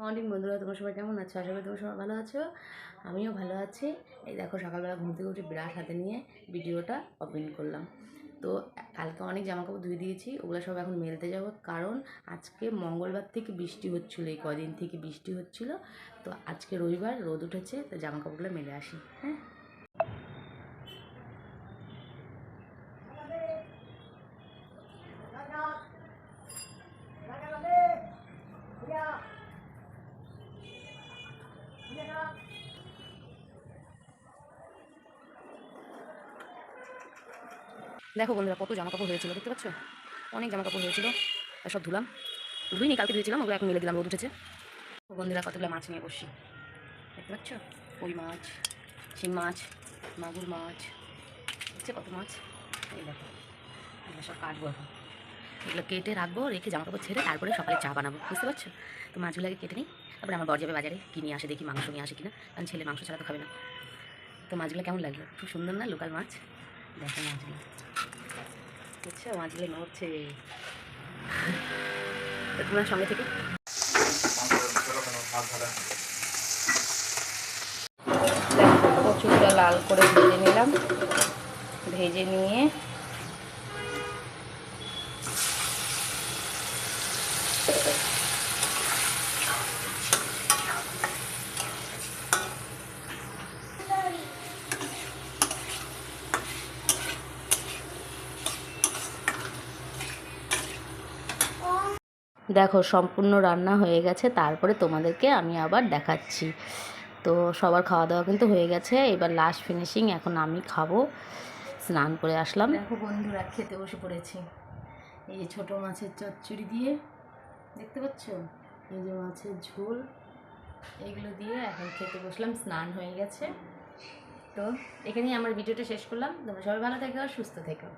Morning বন্ধুরা, তোমরা সবাই কেমন আছো? আশা করি তোমরা সবাই ভালো আছো। আমিও ভালো আছি। এই দেখো, সকালবেলা ঘুম থেকে উঠে ব্রাশ হাতে নিয়ে ভিডিওটা ওপেন করলাম। তো কালকে অনেক জামাকাপড় ধুয়ে দিয়েছি, ওগুলো সব এখন মেলতে যাব। কারণ আজকে মঙ্গলবার থেকে বৃষ্টি হচ্ছিল, এই কদিন থেকে বৃষ্টি হচ্ছিল। তো আজকে রবিবার রোদ উঠেছে, তো জামাকাপড়গুলো মেলে আসি হ্যাঁ? দেখো বন্ধুরা, কত জামা কাপড় হয়েছিল, দেখতে পাচ্ছ? অনেক জামা কাপড় হয়েছিল সব ধুলাম। ধুইনি, কালকে ধুয়েছিলাম, ওগুলো এখন মেলে দিলাম, রোদ উঠেছে। বন্ধুরা, কতগুলো মাছ নিয়ে বসছি দেখতে পাচ্ছ? কই মাছ, শিং মাছ, মাগুর মাছ, দেখছে কত মাছ? এই দেখো, এগুলো সব কাটবো এখন। এগুলো কেটে রাখব, রেখে জামা কাপড় ছেড়ে তারপরে সকালে চা বানাবো, বুঝতে পারছ? তো মাছগুলোকে কেটে নিই, তারপরে আমার বর যাবে বাজারে কিনে আসে দেখি, মাংস নিয়ে আসে কিনা, কারণ ছেলে মাংস ছাড়া তো খাবে না। তো মাছগুলো কেমন লাগল? খুব সুন্দর না, লোকাল মাছ? দেখো মাছগুলো। বুঝছ মাছগুলো নড়ছে। তোমার সঙ্গে থেকে। কচুটা লাল করে ভেজে নিলাম। ভেজে নিয়ে দেখো, সম্পূর্ণ রান্না হয়ে গেছে। তারপরে তোমাদেরকে আমি আবার দেখাচ্ছি। তো সবার খাওয়া দাওয়া কিন্তু হয়ে গেছে। এবার লাস্ট ফিনিশিং এখন আমি খাব। স্নান করে আসলাম। দেখো বন্ধুরা, খেতে বসে পড়েছি। এই যে ছোটো মাছের চচ্চড়ি দিয়ে, দেখতে পাচ্ছ? এই যে মাছের ঝোল এইগুলো দিয়ে এখন খেতে বসলাম। স্নান হয়ে গেছে। তো এখানেই আমার ভিডিওটা শেষ করলাম। তোমরা সবাই ভালো থেকো আর সুস্থ থেকো।